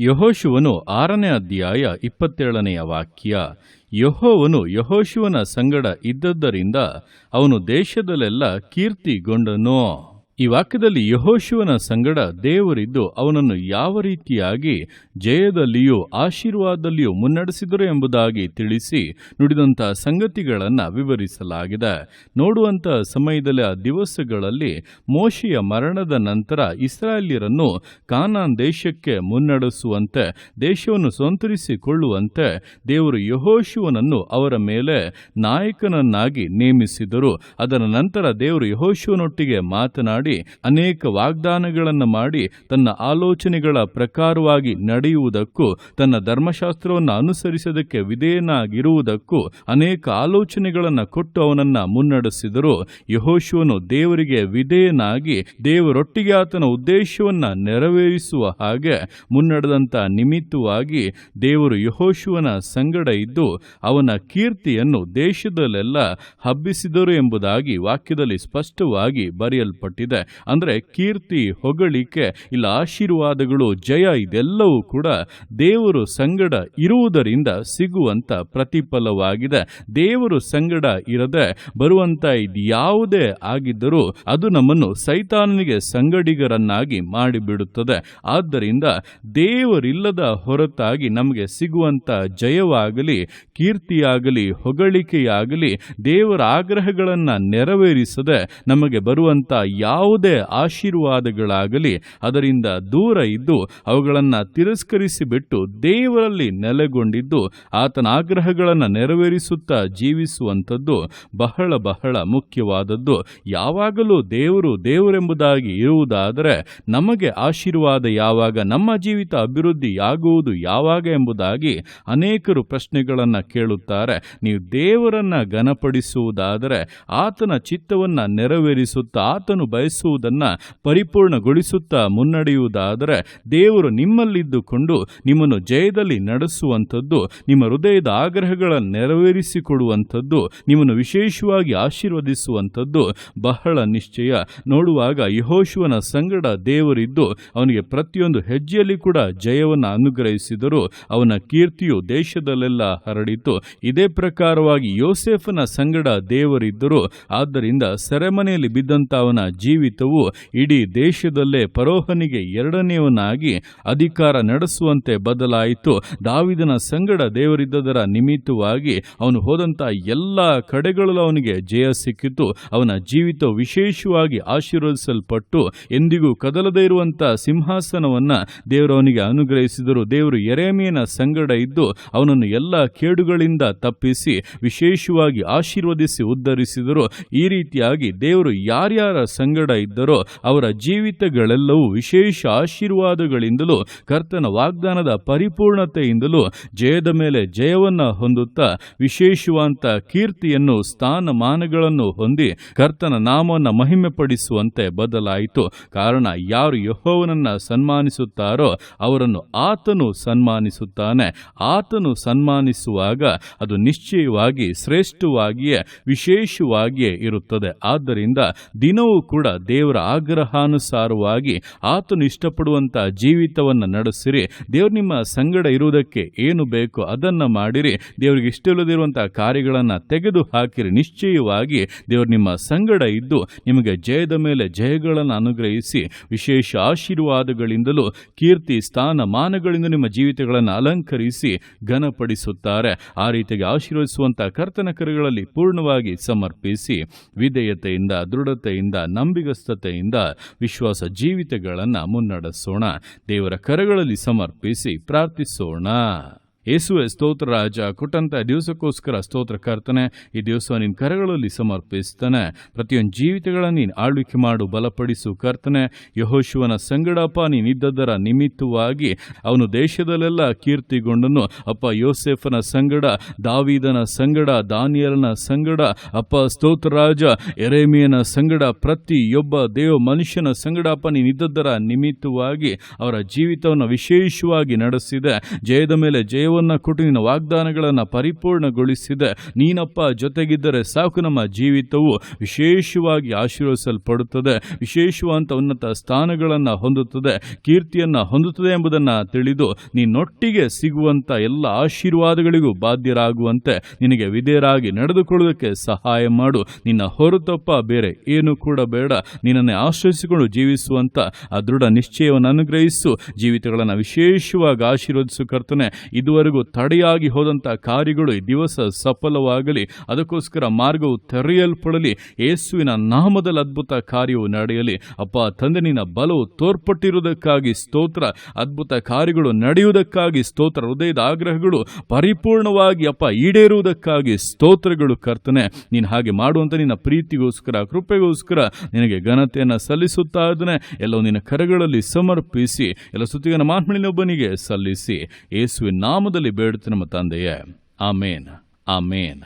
ಯಹೋಶುವನು ಆರನೇ ಅಧ್ಯಾಯ ಇಪ್ಪತ್ತೇಳನೆಯ ವಾಕ್ಯ ಯಹೋವನು ಯಹೋಶುವನ ಸಂಗಡ ಇದ್ದದ್ದರಿಂದ ಅವನು ದೇಶದಲ್ಲೆಲ್ಲ ಕೀರ್ತಿಗೊಂಡನು. ಈ ವಾಕ್ಯದಲ್ಲಿ ಯಹೋಶಿವನ ಸಂಗಡ ದೇವರಿದ್ದು ಅವನನ್ನು ಯಾವ ರೀತಿಯಾಗಿ ಜಯದಲ್ಲಿಯೂ ಆಶೀರ್ವಾದದಲ್ಲಿಯೂ ಮುನ್ನಡೆಸಿದರು ಎಂಬುದಾಗಿ ತಿಳಿಸಿ ನುಡಿದಂತಹ ಸಂಗತಿಗಳನ್ನು ವಿವರಿಸಲಾಗಿದೆ. ನೋಡುವಂಥ ಸಮಯದಲ್ಲಿ ಆ ದಿವಸಗಳಲ್ಲಿ ಮೋಶಿಯ ಮರಣದ ನಂತರ ಇಸ್ರಾಯೇಲ್ಯರನ್ನು ಕಾನಾನ್ ದೇಶಕ್ಕೆ ಮುನ್ನಡೆಸುವಂತೆ, ದೇಶವನ್ನು ಸ್ವಂತರಿಸಿಕೊಳ್ಳುವಂತೆ ದೇವರು ಯಹೋಶಿವನನ್ನು ಅವರ ಮೇಲೆ ನಾಯಕನನ್ನಾಗಿ ನೇಮಿಸಿದರು. ಅದರ ನಂತರ ದೇವರು ಯಹೋಶಿವನೊಟ್ಟಿಗೆ ಮಾತನಾಡಿ ಅನೇಕ ವಾಗ್ದಾನಗಳನ್ನು ಮಾಡಿ, ತನ್ನ ಆಲೋಚನೆಗಳ ಪ್ರಕಾರವಾಗಿ ನಡೆಯುವುದಕ್ಕೂ, ತನ್ನ ಧರ್ಮಶಾಸ್ತ್ರವನ್ನು ಅನುಸರಿಸೋದಕ್ಕೆ ವಿಧೇಯನಾಗಿರುವುದಕ್ಕೂ, ಅನೇಕ ಆಲೋಚನೆಗಳನ್ನು ಕೊಟ್ಟು ಅವನನ್ನ ಮುನ್ನಡೆಸಿದರು. ಯಹೋಶುವನು ದೇವರಿಗೆ ವಿಧೇಯನಾಗಿ, ದೇವರೊಟ್ಟಿಗೆ ಆತನ ಉದ್ದೇಶವನ್ನ ನೆರವೇರಿಸುವ ಹಾಗೆ ಮುನ್ನಡೆದಂತ ನಿಮಿತ್ತವಾಗಿ ದೇವರು ಯಹೋಶುವನ ಸಂಗಡ ಇದ್ದು, ಅವನ ಕೀರ್ತಿಯನ್ನು ದೇಶದಲ್ಲೆಲ್ಲ ಹಬ್ಬಿಸಿದರು ಎಂಬುದಾಗಿ ವಾಕ್ಯದಲ್ಲಿ ಸ್ಪಷ್ಟವಾಗಿ ಬರೆಯಲ್ಪಟ್ಟಿದೆ. ಅಂದ್ರೆ ಕೀರ್ತಿ, ಹೊಗಳಿಕೆ, ಇಲ್ಲ ಆಶೀರ್ವಾದಗಳು, ಜಯ ಇದೆಲ್ಲವೂ ಕೂಡ ದೇವರು ಸಂಗಡ ಇರುವುದರಿಂದ ಸಿಗುವಂತ ಪ್ರತಿಫಲವಾಗಿದೆ. ದೇವರು ಸಂಗಡ ಇರದೆ ಬರುವಂತ ಇದ್ಯಾವುದೇ ಆಗಿದ್ದರೂ ಅದು ನಮ್ಮನ್ನು ಸೈತಾನನಿಗೆ ಸಂಗಡಿಗರನ್ನಾಗಿ ಮಾಡಿಬಿಡುತ್ತದೆ. ಆದ್ದರಿಂದ ದೇವರಿಲ್ಲದ ಹೊರತಾಗಿ ನಮಗೆ ಸಿಗುವಂತ ಜಯವಾಗಲಿ, ಕೀರ್ತಿಯಾಗಲಿ, ಹೊಗಳಿಕೆಯಾಗಲಿ ದೇವರ ಆಗ್ರಹಗಳನ್ನು ನೆರವೇರಿಸದೆ ನಮಗೆ ಬರುವಂತ ಯಾವುದೇ ಆಶೀರ್ವಾದಗಳಾಗಲಿ, ಅದರಿಂದ ದೂರ ಇದ್ದು, ಅವುಗಳನ್ನು ತಿರಸ್ಕರಿಸಿಬಿಟ್ಟು ದೇವರಲ್ಲಿ ನೆಲೆಗೊಂಡಿದ್ದು, ಆತನ ಆಗ್ರಹಗಳನ್ನು ನೆರವೇರಿಸುತ್ತಾ ಜೀವಿಸುವಂಥದ್ದು ಬಹಳ ಬಹಳ ಮುಖ್ಯವಾದದ್ದು. ಯಾವಾಗಲೂ ದೇವರು ದೇವರೆಂಬುದಾಗಿ ಇರುವುದಾದರೆ, ನಮಗೆ ಆಶೀರ್ವಾದ ಯಾವಾಗ, ನಮ್ಮ ಜೀವಿತ ಅಭಿವೃದ್ಧಿಯಾಗುವುದು ಯಾವಾಗ ಎಂಬುದಾಗಿ ಅನೇಕರು ಪ್ರಶ್ನೆಗಳನ್ನು ಕೇಳುತ್ತಾರೆ. ನೀವು ದೇವರನ್ನ ಘನಪಡಿಸುವುದಾದರೆ, ಆತನ ಚಿತ್ತವನ್ನ ನೆರವೇರಿಸುತ್ತಾ, ಆತನು ಬಯಸುವುದನ್ನ ಪರಿಪೂರ್ಣಗೊಳಿಸುತ್ತಾ ಮುನ್ನಡೆಯುವುದಾದರೆ ದೇವರು ನಿಮ್ಮಲ್ಲಿದ್ದುಕೊಂಡು ನಿಮ್ಮನ್ನು ಜಯದಲ್ಲಿ ನಡೆಸುವಂಥದ್ದು, ನಿಮ್ಮ ಹೃದಯದ ಆಗ್ರಹಗಳನ್ನು ನೆರವೇರಿಸಿಕೊಡುವಂಥದ್ದು, ನಿಮ್ಮನ್ನು ವಿಶೇಷವಾಗಿ ಆಶೀರ್ವದಿಸುವಂಥದ್ದು ಬಹಳ ನಿಶ್ಚಯ. ನೋಡುವಾಗ ಯಹೋಶುವನ ಸಂಗಡ ದೇವರಿದ್ದು, ಅವನಿಗೆ ಪ್ರತಿಯೊಂದು ಹೆಜ್ಜೆಯಲ್ಲಿ ಕೂಡ ಜಯವನ್ನು ಅನುಗ್ರಹಿಸಿದರು. ಅವನ ಕೀರ್ತಿಯು ದೇಶದಲ್ಲೆಲ್ಲ ಹರಡಿತು. ಇದೇ ಪ್ರಕಾರವಾಗಿ ಯೋಸೆಫನ ಸಂಗಡ ದೇವರಿದ್ದರು. ಆದ್ದರಿಂದ ಸೆರೆಮನೆಯಲ್ಲಿ ಬಿದ್ದಂತ ಅವನ ಜೀವಿತವು ಇಡೀ ದೇಶದಲ್ಲೇ ಪರೋಹನಿಗೆ ಎರಡನೆಯವನಾಗಿ ಅಧಿಕಾರ ನಡೆಸುವಂತೆ ಬದಲಾಯಿತು. ದಾವಿದನ ಸಂಗಡ ದೇವರಿದ್ದದರ ನಿಮಿತ್ತವಾಗಿ ಅವನು ಹೋದಂತ ಎಲ್ಲ ಕಡೆಗಳಲ್ಲೂ ಅವನಿಗೆ ಜಯ ಸಿಕ್ಕಿತು. ಅವನ ಜೀವಿತ ವಿಶೇಷವಾಗಿ ಆಶೀರ್ವದಿಸಲ್ಪಟ್ಟು ಎಂದಿಗೂ ಕದಲದೇ ಇರುವಂತ ಸಿಂಹಾಸನವನ್ನ ದೇವರು ಅವನಿಗೆ ಅನುಗ್ರಹಿಸಿದರು. ದೇವರು ಎರೆಮಿಯನ ಸಂಗಡ ಇದ್ದು ಅವನನ್ನು ಎಲ್ಲ ಕೇಡುಗಳಿಂದ ತಪ್ಪಿಸಿ ವಿಶೇಷವಾಗಿ ಆಶೀರ್ವದಿಸಿ ಉದ್ಧರಿಸಿದರು. ಈ ರೀತಿಯಾಗಿ ದೇವರು ಯಾರ್ಯಾರ ಸಂಗಡ ಇದ್ದರೋ ಅವರ ಜೀವಿತಗಳೆಲ್ಲವೂ ವಿಶೇಷ ಆಶೀರ್ವಾದಗಳಿಂದಲೂ ಕರ್ತನ ವಾಗ್ದಾನದ ಪರಿಪೂರ್ಣತೆಯಿಂದಲೂ ಜಯದ ಮೇಲೆ ಜಯವನ್ನ ಹೊಂದುತ್ತಾ ವಿಶೇಷವಂತ ಕೀರ್ತಿಯನ್ನು ಸ್ಥಾನಮಾನಗಳನ್ನು ಹೊಂದಿ ಕರ್ತನ ನಾಮವನ್ನು ಮಹಿಮೆ ಪಡಿಸುವಂತೆ ಬದಲಾಯಿತು. ಕಾರಣ ಯಾರು ಯಹೋವನನ್ನ ಸನ್ಮಾನಿಸುತ್ತಾರೋ ಅವರನ್ನು ಆತನು ಸನ್ಮಾನಿಸುತ್ತಾನೆ. ಆತನು ಸನ್ಮಾನಿಸುವಾಗ ಅದು ನಿಶ್ಚಯವಾಗಿ ಶ್ರೇಷ್ಠವಾಗಿಯೇ ವಿಶೇಷವಾಗಿಯೇ ಇರುತ್ತದೆ. ಆದ್ದರಿಂದ ದಿನವೂ ಕೂಡ ದೇವರ ಆಗ್ರಹಾನುಸಾರವಾಗಿ ಆತನು ಇಷ್ಟಪಡುವಂತ ಜೀವಿತವನ್ನು ನಡೆಸಿರಿ. ದೇವರು ನಿಮ್ಮ ಸಂಗಡ ಇರುವುದಕ್ಕೆ ಏನು ಬೇಕೋ ಅದನ್ನ ಮಾಡಿರಿ. ದೇವರಿಗೆ ಇಷ್ಟವಿಲ್ಲದಿರುವಂತಹ ಕಾರ್ಯಗಳನ್ನು ತೆಗೆದು ಹಾಕಿರಿ ನಿಶ್ಚಯವಾಗಿ ದೇವರು ನಿಮ್ಮ ಸಂಗಡ ಇದ್ದು ನಿಮಗೆ ಜಯದ ಮೇಲೆ ಜಯಗಳನ್ನು ಅನುಗ್ರಹಿಸಿ ವಿಶೇಷ ಆಶೀರ್ವಾದಗಳಿಂದಲೂ ಕೀರ್ತಿ, ಸ್ಥಾನ, ಮಾನಗಳಿಂದ ನಿಮ್ಮ ಜೀವಿತಗಳನ್ನು ಅಲಂಕರಿಸಿ ಘನಪಡಿಸುತ್ತಾರೆ. ಆ ರೀತಿಯಾಗಿ ಆಶೀರ್ವದಿಸುವಂತಹ ಕರ್ತನ ಕರೆಗಳಲ್ಲಿ ಪೂರ್ಣವಾಗಿ ಸಮರ್ಪಿಸಿ ವಿಧೇಯತೆಯಿಂದ, ದೃಢತೆಯಿಂದ ನಂಬಿಗಸ್ತತೆಯಿಂದ ವಿಶ್ವಾಸ ಜೀವಿತಗಳನ್ನು ಮುನ್ನಡೆಸೋಣ. ದೇವರ ಕರಗಳಲ್ಲಿ ಸಮರ್ಪಿಸಿ ಪ್ರಾರ್ಥಿಸೋಣ. ಯೇಸುವೆ, ಸ್ತೋತ್ರ ರಾಜ, ಕೊಟ್ಟಂತ ದಿವಸಕ್ಕೋಸ್ಕರ ಸ್ತೋತ್ರ ಕರ್ತನೆ, ಈ ದಿವಸ ನಿನ್ನ ಕರಗಳಲ್ಲಿ ಸಮರ್ಪಿಸ್ತಾನೆ. ಪ್ರತಿಯೊಂದು ಜೀವಿತಗಳನ್ನು ನೀನು ಆಳ್ವಿಕೆ ಮಾಡು, ಬಲಪಡಿಸು ಕರ್ತನೆ. ಯಹೋಶುವನ ಸಂಗಡಪ್ಪ ನೀನಿದ್ದದರ ನಿಮಿತ್ತವಾಗಿ ಅವನು ದೇಶದಲ್ಲೆಲ್ಲ ಕೀರ್ತಿಗೊಂಡನು. ಅಪ್ಪ, ಯೋಸೆಫನ ಸಂಗಡ, ದಾವಿದನ ಸಂಗಡ, ದಾನಿಯಲನ ಸಂಗಡ, ಅಪ್ಪ, ಸ್ತೋತ್ರ ರಾಜ ಎರೇಮಿಯನ ಸಂಗಡ, ಪ್ರತಿಯೊಬ್ಬ ದೇವ ಮನುಷ್ಯನ ಸಂಗಡಪ್ಪ ನೀನಿದ್ದದರ ನಿಮಿತ್ತವಾಗಿ ಅವರ ಜೀವಿತವನ್ನು ವಿಶೇಷವಾಗಿ ನಡೆಸಿದೆ. ಜಯದ ಮೇಲೆ ಜಯವನ್ನು ಜಯವನ್ನ ಕೊಟ್ಟು ನಿನ್ನ ವಾಗ್ದಾನಗಳನ್ನ ಪರಿಪೂರ್ಣಗೊಳಿಸಿದೆ. ನೀನಪ್ಪ ಜೊತೆಗಿದ್ದರೆ ಸಾಕು, ನಮ್ಮ ಜೀವಿತವು ವಿಶೇಷವಾಗಿ ಆಶೀರ್ವಿಸಲ್ಪಡುತ್ತದೆ ವಿಶೇಷವಾದಂಥ ಉನ್ನತ ಸ್ಥಾನಗಳನ್ನು ಹೊಂದುತ್ತದೆ, ಕೀರ್ತಿಯನ್ನ ಹೊಂದುತ್ತದೆ ಎಂಬುದನ್ನು ತಿಳಿದು ನಿನ್ನೊಟ್ಟಿಗೆ ಸಿಗುವಂಥ ಎಲ್ಲ ಆಶೀರ್ವಾದಗಳಿಗೂ ಬಾಧ್ಯರಾಗುವಂತೆ ನಿನಗೆ ವಿಧೇಯರಾಗಿ ನಡೆದುಕೊಳ್ಳುವುದಕ್ಕೆ ಸಹಾಯ ಮಾಡು. ನಿನ್ನ ಹೊರತಪ್ಪ ಬೇರೆ ಏನು ಕೂಡ ಬೇಡ. ನಿನ್ನನ್ನೇ ಆಶ್ರಯಿಸಿಕೊಂಡು ಜೀವಿಸುವಂತ ಆ ದೃಢ ನಿಶ್ಚಯವನ್ನು ಅನುಗ್ರಹಿಸು. ಜೀವಿತಗಳನ್ನು ವಿಶೇಷವಾಗಿ ಆಶೀರ್ವದಿಸು ಕರ್ತನೆ. ಇದುವರೆಗೂ ತಡೆಯಾಗಿ ಹೋದಂಥ ಕಾರ್ಯಗಳು ಈ ದಿವಸ ಸಫಲವಾಗಲಿ. ಅದಕ್ಕೋಸ್ಕರ ಮಾರ್ಗವು ತೆರೆಯಲ್ಪಡಲಿ. ಯೇಸುವಿನ ನಾಮದಲ್ಲಿ ಅದ್ಭುತ ಕಾರ್ಯವು ನಡೆಯಲಿ. ಅಪ್ಪ, ತಂದೆ, ನಿನ್ನ ಬಲವು ತೋರ್ಪಟ್ಟಿರುವುದಕ್ಕಾಗಿ ಸ್ತೋತ್ರ. ಅದ್ಭುತ ಕಾರ್ಯಗಳು ನಡೆಯುವುದಕ್ಕಾಗಿ ಸ್ತೋತ್ರ. ಹೃದಯದ ಆಗ್ರಹಗಳು ಪರಿಪೂರ್ಣವಾಗಿ ಅಪ್ಪ ಈಡೇರುವುದಕ್ಕಾಗಿ ಸ್ತೋತ್ರಗಳು ಕರ್ತನೆ. ನೀನು ಹಾಗೆ ಮಾಡುವಂತ ನಿನ್ನ ಪ್ರೀತಿಗೋಸ್ಕರ, ಕೃಪೆಗೋಸ್ಕರ ನಿನಗೆ ಘನತೆಯನ್ನು ಸಲ್ಲಿಸುತ್ತಾ ಇದ್ದಾನೆ. ಎಲ್ಲವೂ ನಿನ್ನ ಕರೆಗಳಲ್ಲಿ ಸಮರ್ಪಿಸಿ. ಎಲ್ಲ ಸುತ್ತಿಗನ ಮಾತ್ಮಳಿನೊಬ್ಬನಿಗೆ ಸಲ್ಲಿಸಿ. ಯೇಸುವಿನ ನಾಮದಲ್ಲಿ ಬೇಡುತ್ತೆ ನಮ್ಮ ತಂದೆಯೇ ಆಮೇನ್ ಆಮೇನ್